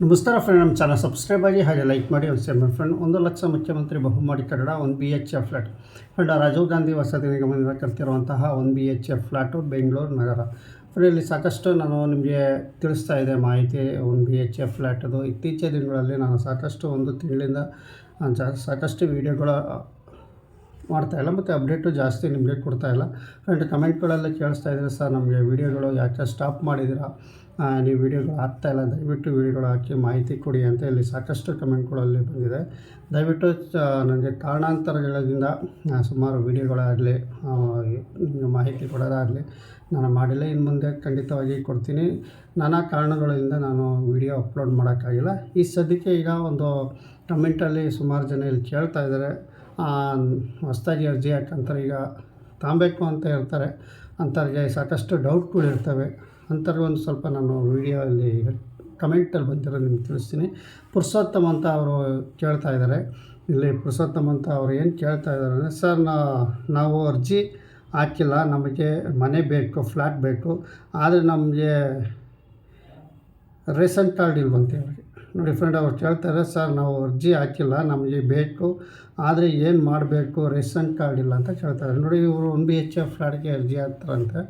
ನಮಸ್ಕಾರ ಫ್ರೆಂಡ್ ನಮ್ಮ channel subscribe ಆಗಿ ಹಾಗೆ ಲೈಕ್ ಮಾಡಿ ಒಂದು ಶೇರ್ ಫ್ರೆಂಡ್ ಒಂದು ಲಕ್ಷ ಮುಖ್ಯಮಂತ್ರಿ ಬಹುಮಾಡಿ ಕಟ್ಟಡ ಒಂದು B H F flat friend Rajiv Gandhi ವಸತಿ ನಿಗಮದಿಂದ ಕಲ್ತಿರುವಂತಹ ಒಂದು B H F flat Bengaluru ನಗರ. ಫ್ರೆಂಡ್ ಇಲ್ಲಿ ಸಾಕಷ್ಟು ನಾನು ನಿಮಗೆ ತಿಳಿಸ್ತಾ ಇದೆ ಮಾಹಿತಿ, ಒಂದು ಬಿ ಎಚ್ ಎಫ್ ಫ್ಲ್ಯಾಟದು ಇತ್ತೀಚಿನ ದಿನಗಳಲ್ಲಿ ನಾನು ಸಾಕಷ್ಟು ಒಂದು ತಿಂಗಳಿಂದ, ಸಾಕಷ್ಟು ವೀಡಿಯೋಗಳ ಮಾಡ್ತಾ ಇಲ್ಲ. ಮತ್ತು ಅಪ್ಡೇಟು ಜಾಸ್ತಿ ನಿಮಗೆ ಕೊಡ್ತಾ ಇಲ್ಲ. ಫ್ರೆಂಡ್ ಕಮೆಂಟ್ಗಳೆಲ್ಲ ಕೇಳಿಸ್ತಾ ಇದ್ದಾರೆ ಸರ್, ನಮಗೆ ವೀಡಿಯೋಗಳು ಯಾಕೆ ಸ್ಟಾಪ್ ಮಾಡಿದ್ದೀರಾ ನೀವು ವೀಡಿಯೋಗಳು ಹಾಕ್ತಾ ಇಲ್ಲ, ದಯವಿಟ್ಟು ವೀಡಿಯೋಗಳು ಹಾಕಿ ಮಾಹಿತಿ ಕೊಡಿ ಅಂತ ಇಲ್ಲಿ ಸಾಕಷ್ಟು ಕಮೆಂಟ್ಗಳಲ್ಲಿ ಬಂದಿದೆ. ದಯವಿಟ್ಟು ನನಗೆ ಕಾರಣಾಂತರಗಳಿಂದ ಸುಮಾರು ವೀಡಿಯೋಗಳಾಗಲಿ ಮಾಹಿತಿ ಕೊಡೋದಾಗಲಿ ನಾನು ಮಾಡಿಲ್ಲ. ಇನ್ನು ಮುಂದೆ ಖಂಡಿತವಾಗಿ ಕೊಡ್ತೀನಿ. ನಾನಾ ಕಾರಣಗಳಿಂದ ನಾನು ವೀಡಿಯೋ ಅಪ್ಲೋಡ್ ಮಾಡೋಕ್ಕಾಗಿಲ್ಲ. ಈ ಸದ್ಯಕ್ಕೆ ಈಗ ಒಂದು ಕಮೆಂಟಲ್ಲಿ ಸುಮಾರು ಜನ ಇಲ್ಲಿ ಕೇಳ್ತಾ ಇದ್ದಾರೆ. ಹೊಸ್ದಾಗಿ ಅರ್ಜಿ ಹಾಕಂತಾರೆ ಈಗ ತಾಂಬೇಕು ಅಂತ ಹೇಳ್ತಾರೆ. ಅಂಥವ್ರಿಗೆ ಸಾಕಷ್ಟು ಡೌಟ್ಗಳಿರ್ತವೆ ಅಂಥವ್ರಿಗೆ ಒಂದು ಸ್ವಲ್ಪ ನಾನು ವೀಡಿಯೋ ಅಲ್ಲಿ ಕಮೆಂಟಲ್ಲಿ ಬಂದಿರೋ ನಿಮ್ಗೆ ತಿಳಿಸ್ತೀನಿ. ಪುರುಷೋತ್ತಮ್ ಅಂತ ಅವರು ಕೇಳ್ತಾ ಇದ್ದಾರೆ. ಇಲ್ಲಿ ಪುರುಷೋತ್ತಮ್ ಅಂತ ಅವ್ರು ಏನು ಕೇಳ್ತಾ ಇದ್ದಾರೆ ಅಂದರೆ, ಸರ್ ನಾವು ಅರ್ಜಿ ಹಾಕಿಲ್ಲ. ನಮಗೆ ಮನೆ ಬೇಕು, ಫ್ಲ್ಯಾಟ್ ಬೇಕು. ಆದರೆ ನಮಗೆ ರೇಷನ್ ಕಾರ್ಡ್ ಇಲ್ವಂತೆ ಅವ್ರಿಗೆ. ನೋಡಿ ಫ್ರೆಂಡ್ ಅವ್ರು ಕೇಳ್ತಾರೆ, ಸರ್, ನಾವು ಅರ್ಜಿ ಹಾಕಿಲ್ಲ, ನಮಗೆ ಬೇಕು, ಆದರೆ ಏನು ಮಾಡಬೇಕು, ರೇಷನ್ ಕಾರ್ಡ್ ಇಲ್ಲ ಅಂತ ಕೇಳ್ತಾರೆ. ನೋಡಿ, ಇವರು ಒನ್ ಬಿ ಎಚ್ ಎಫ್ ಫ್ಲಾಟ್ಗೆ ಅರ್ಜಿ ಹಾಕ್ತಾರಂತೆ,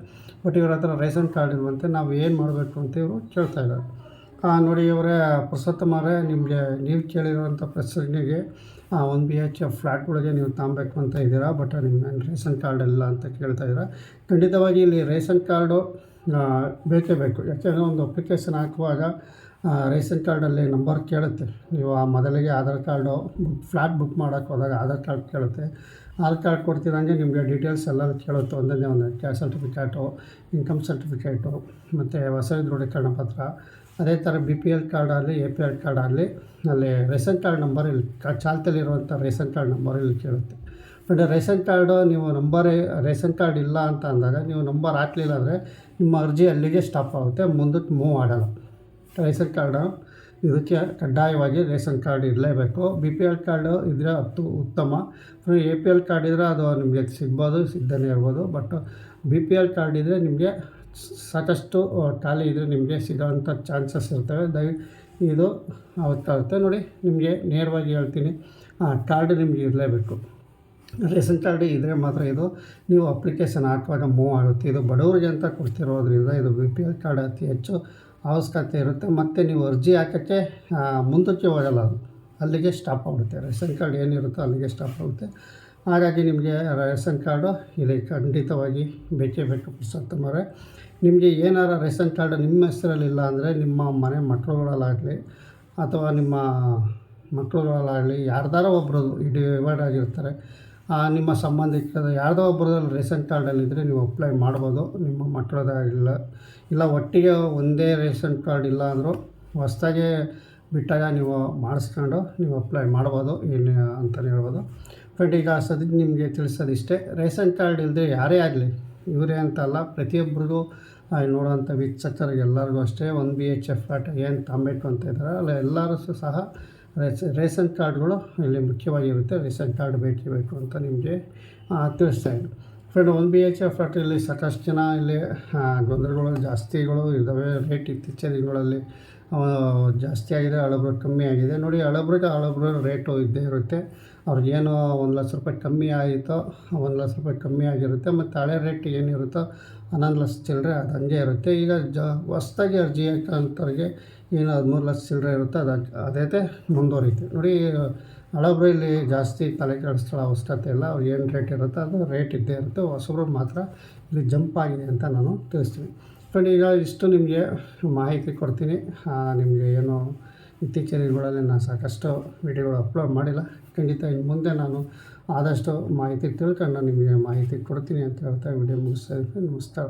ಬಟ್ ಇವ್ರ ಹತ್ರ ರೇಷನ್ ಕಾರ್ಡ್ ಇಲ್ವಂತೆ, ನಾವು ಏನು ಮಾಡಬೇಕು ಅಂತ ಇವರು ಕೇಳ್ತಾ ಇದ್ದಾರೆ. ನೋಡಿ, ಇವರೇ ಪುರುಷೋತ್ತಮ ಅವರೇ ನಿಮಗೆ, ನೀವು ಕೇಳಿರುವಂಥ ಪ್ರಶ್ನೆಗೆ ಒನ್ ಬಿ ಎಚ್ ಎಫ್ ಫ್ಲ್ಯಾಟ್ಗಳಿಗೆ ನೀವು ತಾಂಬೇಕು ಅಂತ ಇದ್ದೀರಾ, ಬಟ್ ನಿಮ್ಮ ರೇಷನ್ ಕಾರ್ಡ್ ಇಲ್ಲ ಅಂತ ಕೇಳ್ತಾ ಇದ್ದೀರಾ, ಖಂಡಿತವಾಗಿ ಇಲ್ಲಿ ರೇಷನ್ ಕಾರ್ಡು ಬೇಕೇ ಬೇಕು. ಯಾಕೆಂದರೆ ಒಂದು ಅಪ್ಲಿಕೇಶನ್ ಹಾಕುವಾಗ ರೇಷನ್ ಕಾರ್ಡಲ್ಲಿ ನಂಬರ್ ಕೇಳುತ್ತೆ. ನೀವು ಆ ಮೊದಲಿಗೆ ಆಧಾರ್ ಕಾರ್ಡು ಫ್ಲ್ಯಾಟ್ ಬುಕ್ ಮಾಡೋಕ್ಕೆ ಹೋದಾಗ ಆಧಾರ್ ಕಾರ್ಡ್ ಕೇಳುತ್ತೆ. ಆಧಾರ್ ಕಾರ್ಡ್ ಕೊಡ್ತಿದ್ದಂಗೆ ನಿಮಗೆ ಡೀಟೇಲ್ಸ್ ಎಲ್ಲ ಕೇಳುತ್ತೆ. ಒಂದೊಂದೇ ಒಂದು ಕ್ಯಾಶ್ ಸರ್ಟಿಫಿಕೇಟು, ಇನ್ಕಮ್ ಸರ್ಟಿಫಿಕೇಟು, ಮತ್ತು ಹೊಸ ದೃಢೀಕರಣ ಪತ್ರ. ಅದೇ ಥರ ಬಿ ಪಿ ಎಲ್ ಕಾರ್ಡ್ ಆಗಲಿ ಎ ಪಿ ಎಲ್ ಕಾರ್ಡ್ ಆಗಲಿ ಅಲ್ಲಿ ರೇಷನ್ ಕಾರ್ಡ್ ನಂಬರ್ ಇಲ್ಲಿ ಚಾಲ್ತಿಯಲ್ಲಿರುವಂಥ ರೇಷನ್ ಕಾರ್ಡ್ ನಂಬರ್ ಇಲ್ಲಿ ಕೇಳುತ್ತೆ. ಬಟ್ ರೇಷನ್ ಕಾರ್ಡು ನೀವು ನಂಬರೇ, ರೇಷನ್ ಕಾರ್ಡ್ ಇಲ್ಲ ಅಂತ ಅಂದಾಗ ನೀವು ನಂಬರ್ ಹಾಕ್ಲಿಲ್ಲ ಅಂದರೆ ನಿಮ್ಮ ಅರ್ಜಿ ಅಲ್ಲಿಗೆ ಸ್ಟಾಪ್ ಆಗುತ್ತೆ, ಮುಂದಕ್ಕೆ ಮೂವ್ ಆಡೋಲ್ಲ ರೇಷನ್ ಕಾರ್ಡು. ಇದಕ್ಕೆ ಕಡ್ಡಾಯವಾಗಿ ರೇಷನ್ ಕಾರ್ಡ್ ಇರಲೇಬೇಕು. ಬಿ ಪಿ ಎಲ್ ಕಾರ್ಡು ಇದ್ದರೆ ಅತ್ತು ಉತ್ತಮ. ಎ ಪಿ ಎಲ್ ಕಾರ್ಡ್ ಇದ್ದರೆ ಅದು ನಿಮಗೆ ಸಿಗ್ಬೋದು ಸಿಗ್ದೇ ಇರ್ಬೋದು. But B P L card ಇದ್ದರೆ ನಿಮಗೆ ಸಾಕಷ್ಟು ಖಾಲಿ ಇದ್ದರೆ ನಿಮಗೆ ಸಿಗೋವಂಥ ಚಾನ್ಸಸ್ ಇರ್ತವೆ. ದಯ, ಇದು ಅವತ್ತಾಗುತ್ತೆ. ನೋಡಿ, ನಿಮಗೆ ನೇರವಾಗಿ ಹೇಳ್ತೀನಿ. ಕಾರ್ಡ್ ನಿಮಗೆ ಇರಲೇಬೇಕು. ರೇಷನ್ ಕಾರ್ಡ್ ಇದ್ದರೆ ಮಾತ್ರ ಇದು ನೀವು ಅಪ್ಲಿಕೇಶನ್ ಹಾಕುವಾಗ ಮೂವ್ ಆಗುತ್ತೆ. ಇದು ಬಡವರಿಗೆ ಅಂತ ಕೊಡ್ತಿರೋದ್ರಿಂದ ಇದು ಬಿ ಪಿ ಎಲ್ ಕಾರ್ಡ್ ಅತಿ ಹೆಚ್ಚು ಅವಶ್ಯಕತೆ ಇರುತ್ತೆ. ಮತ್ತು ನೀವು ಅರ್ಜಿ ಹಾಕೋಕ್ಕೆ ಮುಂದಕ್ಕೆ ಹೋಗಲ್ಲ ಅದು. ಅಲ್ಲಿಗೆ ಸ್ಟಾಪ್ ಆಗುತ್ತೆ ರೇಷನ್ ಕಾರ್ಡ್ ಏನಿರುತ್ತೋ ಅಲ್ಲಿಗೆ ಸ್ಟಾಪ್ ಆಗುತ್ತೆ. ಹಾಗಾಗಿ ನಿಮಗೆ ರೇಷನ್ ಕಾರ್ಡು ಇಲ್ಲಿ ಖಂಡಿತವಾಗಿ ಬೇಕೇ ಬೇಕು ಪುರುಷೋತ್ತಮರೇ ನಿಮಗೆ ಏನಾರ ರೇಷನ್ ಕಾರ್ಡ್ ನಿಮ್ಮ ಹೆಸರಲ್ಲಿಲ್ಲ ಅಂದರೆ ನಿಮ್ಮ ಮನೆ ಮಕ್ಕಳುಗಳಲ್ಲಾಗಲಿ ಅಥವಾ ನಿಮ್ಮ ಮಕ್ಕಳುಗಳಲ್ಲಾಗಲಿ ಯಾರ್ದಾರೋ ಒಬ್ಬರು ಡಿವೈಡ್ ಆಗಿರ್ತಾರೆ ನಿಮ್ಮ ಸಂಬಂಧಿಕರ ಯಾರ್ದೋ ಒಬ್ಬರದಲ್ಲಿ ರೇಷನ್ ಕಾರ್ಡಲ್ಲಿದ್ದರೆ ನೀವು ಅಪ್ಲೈ ಮಾಡ್ಬೋದು. ನಿಮ್ಮ ಮಕ್ಕಳದ ಇಲ್ಲ ಒಟ್ಟಿಗೆ ಒಂದೇ ರೇಷನ್ ಕಾರ್ಡ್ ಇಲ್ಲ ಅಂದರೂ ಹೊಸ್ದಾಗೆ ಬಿಟ್ಟಾಗ ನೀವು ಮಾಡಿಸ್ಕೊಂಡು ನೀವು ಅಪ್ಲೈ ಮಾಡ್ಬೋದು ಏನು ಅಂತಲೇ ಹೇಳ್ಬೋದು. ಫ್ರೆಂಡ್ ಈಗ ಸದ್ಯಕ್ಕೆ ನಿಮಗೆ ತಿಳಿಸೋದಿಷ್ಟೇ ರೇಷನ್ ಕಾರ್ಡ್ ಇಲ್ಲದೆ ಯಾರೇ ಆಗಲಿ ಇವರೇ ಅಂತಲ್ಲ ಪ್ರತಿಯೊಬ್ಬರಿಗೂ ಆ, ನೋಡೋವಂಥ ವೀಕ್ಷಕರಿಗೆಲ್ಲರಿಗೂ ಅಷ್ಟೇ ಒಂದು ಬಿ ಎಚ್ ಎಫ್ ಫ್ಲಾಟ್ ಏನು ತಗೊಬೇಕು ಅಂತ ಇದ್ದಾರೆ. ಅಲ್ಲ ಎಲ್ಲರೂ ಸಹ ರೇಷ ರೇಷನ್ ಕಾರ್ಡ್ಗಳು ಇಲ್ಲಿ ಮುಖ್ಯವಾಗಿರುತ್ತೆ. ರೇಷನ್ ಕಾರ್ಡ್ ಬೇಕೇ ಬೇಕು ಅಂತ ನಿಮಗೆ ತಿಳಿಸ್ತಾ ಇದ್ದೀನಿ. Friend one B H F ಫ್ಲಾಟಲ್ಲಿ ಸಾಕಷ್ಟು ಜನ ಇಲ್ಲಿ ಗೊಂದಲಗಳು ಜಾಸ್ತಿಗಳು ಇದ್ದಾವೆ. ರೇಟ್ ಇತ್ತೀಚಿನ ದಿನಗಳಲ್ಲಿ ಜಾಸ್ತಿ ಆಗಿದೆ, ಹಳಬ್ರ ಕಮ್ಮಿ ಆಗಿದೆ. ನೋಡಿ, ಹಳಬ್ರಿಗೆ ಹಳಬ್ರು ರೇಟು ಇದ್ದೇ ಇರುತ್ತೆ. ಅವ್ರಿಗೇನು ಒಂದು ಲಕ್ಷ ರೂಪಾಯಿ ಕಮ್ಮಿ ಆಯಿತೋ, ಒಂದು ಲಕ್ಷ ರೂಪಾಯಿ ಕಮ್ಮಿ ಆಗಿರುತ್ತೆ. ಮತ್ತು ಹಳೆ ರೇಟ್ ಏನಿರುತ್ತೋ, ಹನ್ನೊಂದು ಲಕ್ಷ ಚಿಲ್ಲರೆ ಅದು ಹಂಗೆ ಇರುತ್ತೆ. ಈಗ ಜ, ಹೊಸ್ದಾಗಿ ಅರ್ಜಿ ಹಾಕೋಂಥವ್ರಿಗೆ ಏನು ಹದಿಮೂರು ಲಕ್ಷ ಚಿಲ್ಲರೆ ಇರುತ್ತೆ ಅದು ಅದೇ ಮುಂದುವರಿಯುತ್ತೆ. ನೋಡಿ, ಹಳಬ್ರು ಇಲ್ಲಿ ಜಾಸ್ತಿ ತಲೆ ಕೆಡಿಸ್ತಾಳೆ ಅವಶ್ಯಕತೆ ಇಲ್ಲ. ಅವ್ರು ಏನು ರೇಟ್ ಇರುತ್ತೆ ಅದು ರೇಟ್ ಇದ್ದೇ ಇರುತ್ತೆ. ಹೊಸಬ್ರು ಮಾತ್ರ ಇಲ್ಲಿ ಜಂಪ್ ಆಗಿದೆ ಅಂತ ನಾನು ತಿಳಿಸ್ತೀನಿ. ಫ್ರೆಂಡ್ ಈಗ ಇಷ್ಟು ನಿಮಗೆ ಮಾಹಿತಿ ಕೊಡ್ತೀನಿ. ನಿಮಗೆ ಏನು ಇತ್ತೀಚಿನ ದಿನಗಳಲ್ಲಿ ನಾನು ಸಾಕಷ್ಟು ವಿಡಿಯೋಗಳು ಅಪ್ಲೋಡ್ ಮಾಡಿಲ್ಲ. ಖಂಡಿತ ಇನ್ನು ಮುಂದೆ ನಾನು ಆದಷ್ಟು ಮಾಹಿತಿ ತಿಳ್ಕೊಂಡು ನಿಮಗೆ ಮಾಹಿತಿ ಕೊಡ್ತೀನಿ ಅಂತ ಹೇಳ್ತಾ ವಿಡಿಯೋ ಮುಗಿಸ್ತಾ ನಮಸ್ಕಾರ.